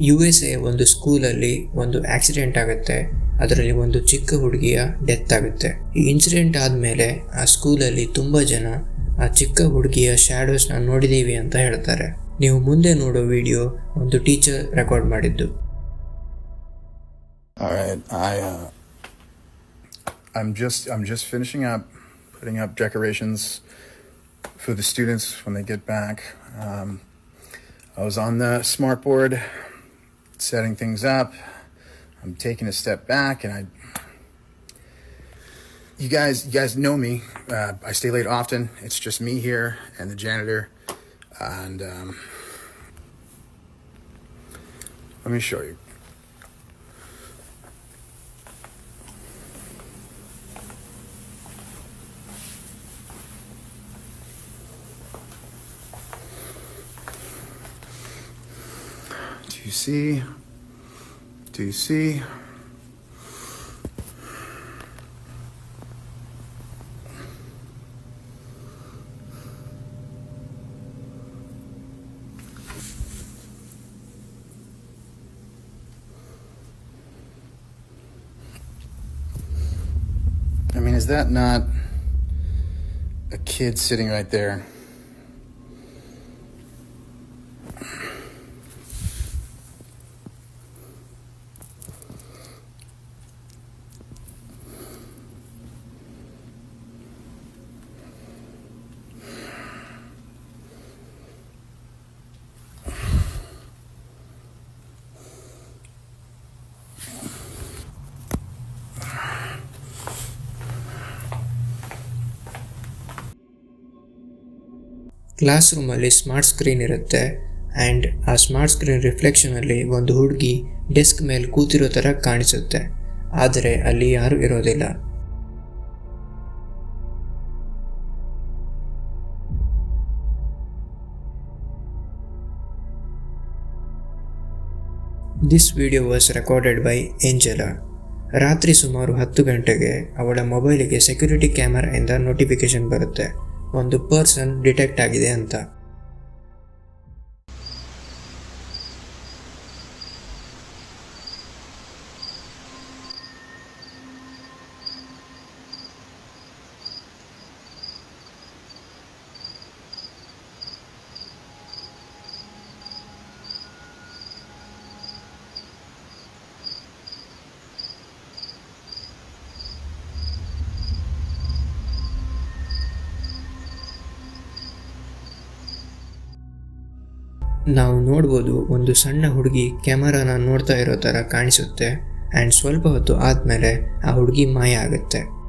U S A ಒಂದು ಸ್ಕೂಲಲ್ಲಿ ಒಂದು ಆಕ್ಸಿಡೆಂಟ್ ಆಗುತ್ತೆ. ಅದರಲ್ಲಿ ಒಂದು ಚಿಕ್ಕ ಹುಡುಗಿಯ ಡೆತ್ ಆಗುತ್ತೆ. ಈ ಇನ್ಸಿಡೆಂಟ್ ಆದಮೇಲೆ ಆ ಸ್ಕೂಲಲ್ಲಿ ತುಂಬ ಜನ ಆ ಚಿಕ್ಕ ಹುಡುಗಿಯ ಶ್ಯಾಡೋಸ್ನ ನೋಡಿದ್ದೀವಿ ಅಂತ ಹೇಳ್ತಾರೆ. ನೀವು ಮುಂದೆ ನೋಡೋ ವಿಡಿಯೋ ಒಂದು ಟೀಚರ್ ರೆಕಾರ್ಡ್ ಮಾಡಿದ್ದು. Uh, I'm just I'm just finishing up putting up decorations for the students when they get back. Um, I was on the board setting things up. I'm taking a step back, and I you guys you guys know me. Uh, I stay late often. It's just me here and the janitor, and um, let me show you. Do you see? Do you see? I mean, is that not a kid sitting right there? Class ರೂಮಲ್ಲಿ smart screen ಇರುತ್ತೆ and ಆ smart screen ರಿಫ್ಲೆಕ್ಷನಲ್ಲಿ ಒಂದು ಹುಡುಗಿ desk ಮೇಲೆ ಕೂತಿರೋ ಥರ ಕಾಣಿಸುತ್ತೆ. ಆದರೆ ಅಲ್ಲಿ ಯಾರೂ ಇರೋದಿಲ್ಲ. This video was recorded by Angela ರಾತ್ರಿ ಸುಮಾರು ಹತ್ತು ಗಂಟೆಗೆ ಅವಳ ಮೊಬೈಲಿಗೆ ಸೆಕ್ಯೂರಿಟಿ ಕ್ಯಾಮರಾಯಿಂದ ನೋಟಿಫಿಕೇಶನ್ ಬರುತ್ತೆ. ಒಂದು ಪರ್ಸನ್ ಡಿಟೆಕ್ಟ್ ಆಗಿದೆ ಅಂತ. ನಾವು ನೋಡ್ಬೋದು ಒಂದು ಸಣ್ಣ ಹುಡುಗಿ ಕ್ಯಾಮರಾನ ನೋಡ್ತಾ ಇರೋ ಥರ ಕಾಣಿಸುತ್ತೆ ಆ್ಯಂಡ್ ಸ್ವಲ್ಪ ಹೊತ್ತು ಆದಮೇಲೆ ಆ ಹುಡುಗಿ ಮಾಯ ಆಗುತ್ತೆ.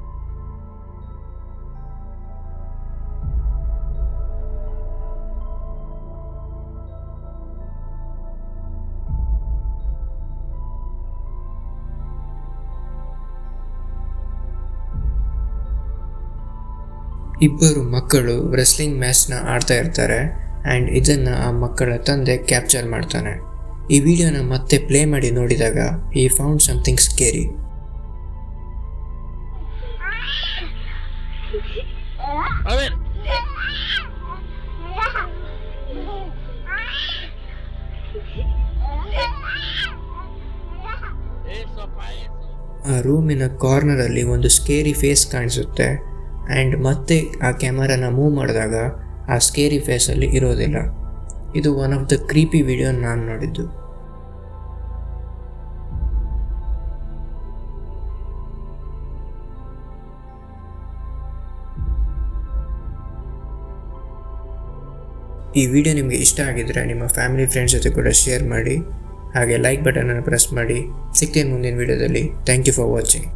ಇಬ್ಬರು ಮಕ್ಕಳು ರೆಸ್ಲಿಂಗ್ ಮ್ಯಾಚ್ನ ಆಡ್ತಾ ಇರ್ತಾರೆ. ಆ್ಯಂಡ್ ಇದನ್ನು ಆ ಮಕ್ಕಳ ತಂದೆ ಕ್ಯಾಪ್ಚರ್ ಮಾಡ್ತಾನೆ. ಈ ವಿಡಿಯೋನ ಮತ್ತೆ ಪ್ಲೇ ಮಾಡಿ ನೋಡಿದಾಗ ಈ ಫೌಂಡ್ ಸಮಥಿಂಗ್ ಸ್ಕೇರಿ. ಆ ರೂಮಿನ ಕಾರ್ನರಲ್ಲಿ ಒಂದು ಸ್ಕೇರಿ ಫೇಸ್ ಕಾಣಿಸುತ್ತೆ. ಆ್ಯಂಡ್ ಮತ್ತೆ ಆ ಕ್ಯಾಮರಾನ ಮೂವ್ ಮಾಡಿದಾಗ ಆ ಸ್ಕೇರಿ ಫೇಸಲ್ಲಿ ಇರೋದಿಲ್ಲ. ಇದು one of the creepy video ನಾನು ನೋಡಿದ್ದು. ಈ ವಿಡಿಯೋ ನಿಮಗೆ ಇಷ್ಟ ಆಗಿದ್ರೆ ನಿಮ್ಮ ಫ್ಯಾಮಿಲಿ ಫ್ರೆಂಡ್ಸ್ ಜೊತೆ ಕೂಡ ಶೇರ್ ಮಾಡಿ, ಹಾಗೆ ಲೈಕ್ ಬಟನನ್ನು ಪ್ರೆಸ್ ಮಾಡಿ. ಸಿಗ್ತೇನೆ ಮುಂದಿನ ವಿಡಿಯೋದಲ್ಲಿ ಥ್ಯಾಂಕ್ ಯು ಫಾರ್ ವಾಚಿಂಗ್